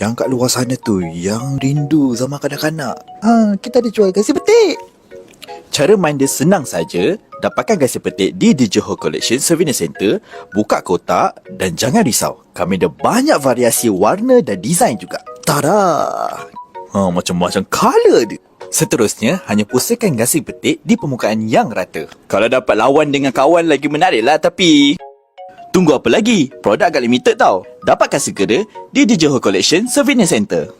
Yang kat luar sana tu Yang rindu zaman kanak-kanak. Ha, Kita ada jual gasing petik. Cara main dia senang saja Dapatkan gasing petik di The Johor Collection Souvenir Center Buka kotak Dan jangan risau. Kami ada banyak variasi warna dan design juga. Tada! Ha, macam-macam colour dia. Seterusnya, hanya pusatkan gasing petik di permukaan yang rata. Kalau dapat lawan dengan kawan lagi menarik lah tapi... Tunggu apa lagi? Produk agak limited tau. Dapatkan segera di Johor Collection Souvenir Center.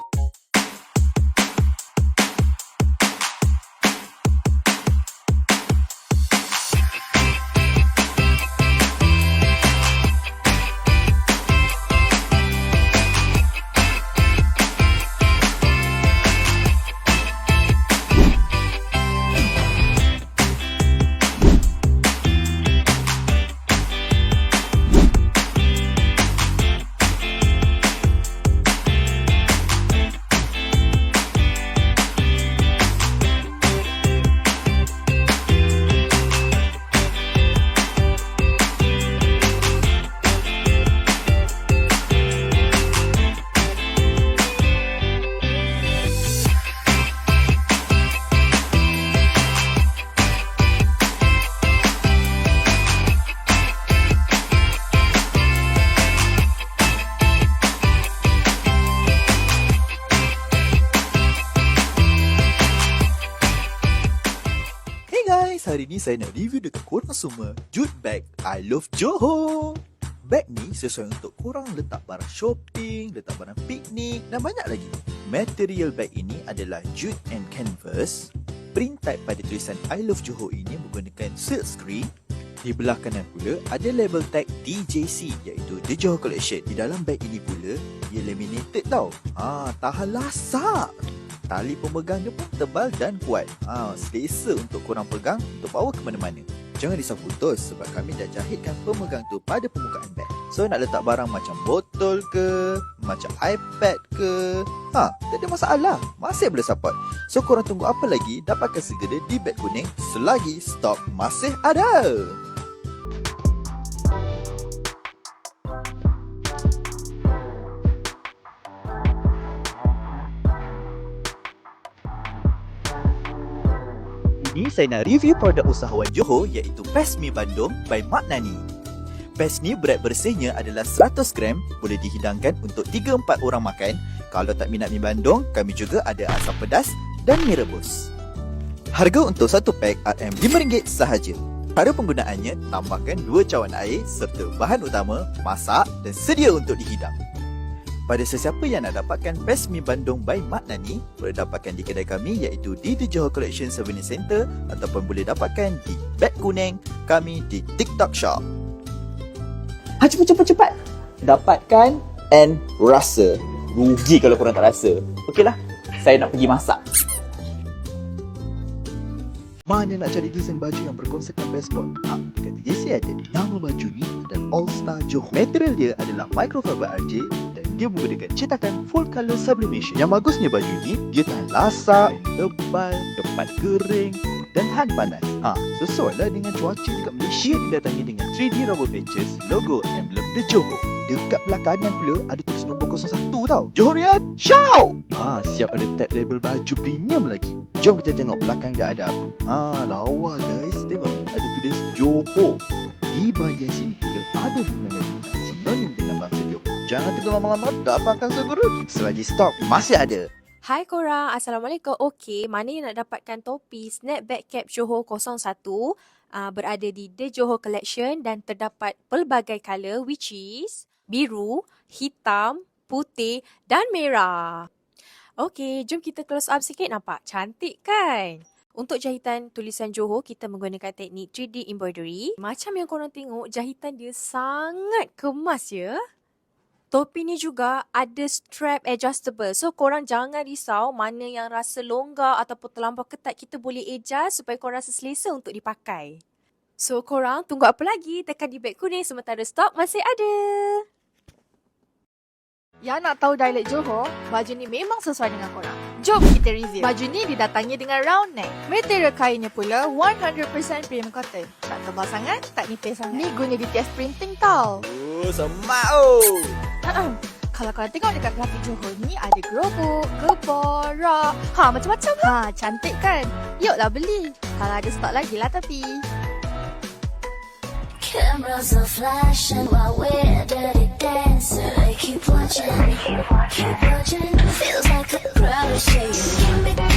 Guys, hari ni saya nak review dekat korang semua Jute Bag I Love Johor Bag ni sesuai untuk korang letak barang shopping, letak barang piknik dan banyak lagi. Material bag ini adalah jute and canvas. Print type pada tulisan I Love Johor ini menggunakan silk screen. Di belah kanan pula ada label tag DJC iaitu The Johor Collection. Di dalam bag ini pula ia laminated tau. Ah, tahan lasak. Tali pemegang dia pun tebal dan kuat. Ha, selesa untuk korang pegang untuk bawa ke mana-mana. Jangan risau putus sebab kami dah jahitkan pemegang tu pada permukaan beg. So nak letak barang macam botol ke, macam iPad ke, ha, tak ada masalah. Masih boleh support. So korang tunggu apa lagi? Dapatkan segera di beg kuning selagi stok masih ada. Saya nak review produk usahawan Johor iaitu Pesmi Bandung by Mak Nani. Pes ni berat bersihnya adalah 100 gram, boleh dihidangkan untuk 3-4 orang makan. Kalau tak minat mi Bandung, kami juga ada asam pedas dan mi rebus. Harga untuk satu pack RM5 sahaja. Cara penggunaannya, tambahkan 2 cawan air serta bahan utama, masak dan sedia untuk dihidang. Pada sesiapa yang nak dapatkan Best Mi Bandung by Mak Nani, boleh dapatkan di kedai kami iaitu di The Johor Collection Souvenir Center ataupun boleh dapatkan di Beg Kuning kami di TikTok Shop. Ha, cepat, cepat, cepat. Dapatkan and rasa. Rugi kalau korang tak rasa. Okeylah, saya nak pergi masak. Mana nak cari desain baju yang berkonsepkan baseball? Ha, dekat TJC ada. Nama baju ni adalah All Star Johor. Material dia adalah microfiber RJ dan dia menggunakan cetakan full color sublimation. Yang bagusnya baju ni, dia tahan lasak, tebal, cepat kering dan tahan panas. Ha, sesuai lah dengan cuaca dekat Malaysia didatangi dengan 3D rubber patches, logo emblem The Johor. Dekat belah kanan pula ada tulis nombor 01 tau. Johorian, shout! Ha, siap ada tag label baju premium lagi. Jom kita tengok belakang dia ada apa. Ha, lawa guys. Tengok ada tulis Johor. Di bahagian sini pula ada dengan sinonim dengan Johor. Jangan tunggu lama-lama, dapatkan segera. Selagi stok masih ada. Hai korang, Assalamualaikum. Okey, mana yang nak dapatkan topi Snapback Cap Johor 01 uh, berada di The Johor Collection dan terdapat pelbagai color which is biru, hitam, putih dan merah. Okey, jom kita close up sikit nampak. Cantik kan? Untuk jahitan tulisan Johor, kita menggunakan teknik 3D embroidery. Macam yang korang tengok, jahitan dia sangat kemas ya. Topi ni juga ada strap adjustable. So korang jangan risau mana yang rasa longgar ataupun terlampau ketat kita boleh adjust supaya korang rasa selesa untuk dipakai. So korang tunggu apa lagi? Tekan di beg kuning sementara stok masih ada. Yang nak tahu dialek Johor, baju ni memang sesuai dengan korang. Jom kita review. Baju ni didatangi dengan round neck. Material kainnya pula 100% premium cotton. Tak tebal sangat, tak nipis sangat. Ni guna DTS printing tau. Oh, semak oh. Kalau kau tengok dekat grafik Johor ni ada gerobok, gebor, rak. Ha, macam-macam lah. Ha, cantik kan? Yuklah beli. Kalau ada stok lagi lah tapi. Cameras are flashing while we're dirty dancing. They keep watching, keep watching. Feels like a crowd is saying,